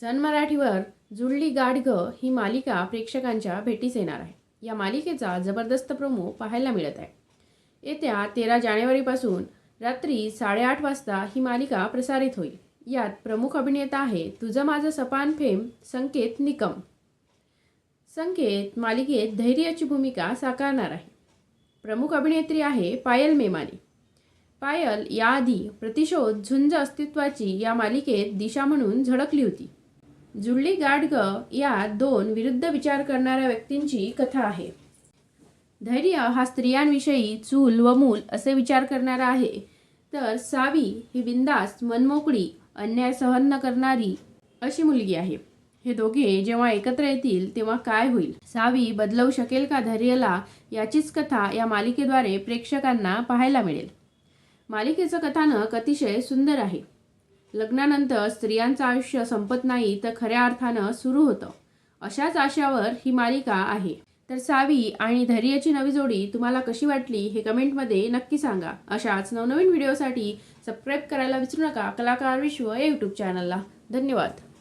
सन मराठीवर जुळली गाडग ही मालिका प्रेक्षकांच्या भेटीस येणार आहे. या मालिकेचा जबरदस्त प्रोमो पाहायला मिळत आहे. येत्या तेरा जानेवारीपासून रात्री साडेआठ वाजता ही मालिका प्रसारित होईल. यात प्रमुख अभिनेता आहे तुझं माझं सपान फेम संकेत निकम. संकेत मालिकेत धैर्याची भूमिका साकारणार आहे. प्रमुख अभिनेत्री आहे पायल मेमाने. पायल याआधी प्रतिशोध झुंज अस्तित्वाची या मालिकेत दिशा म्हणून झळकली होती. जुळली गाडग या दोन विरुद्ध विचार करणाऱ्या व्यक्तींची कथा आहे. धैर्य हा स्त्रियांविषयी चूल व मूल असे विचार करणारा आहे. तर सावी ही बिंदास मनमोकळी अन्याय सहन न करणारी अशी मुलगी आहे. हे दोघे जेव्हा एकत्र येतील तेव्हा काय होईल? सावी बदलवू शकेल का धैर्यला? याचीच कथा या मालिकेद्वारे प्रेक्षकांना पाहायला मिळेल. मालिकेचं कथानक अतिशय सुंदर आहे. लग्नानंतर स्त्रियांचं आयुष्य संपत नाही तर खऱ्या अर्थानं सुरू होतं. अशाच आशावर ही मालिका आहे. तर सावी आणि धैर्याची नवी जोडी तुम्हाला कशी वाटली हे कमेंटमध्ये नक्की सांगा. अशाच नवनवीन व्हिडिओसाठी सबस्क्राईब करायला विसरू नका. कलाकार विश्व या यूट्यूब चॅनलला धन्यवाद.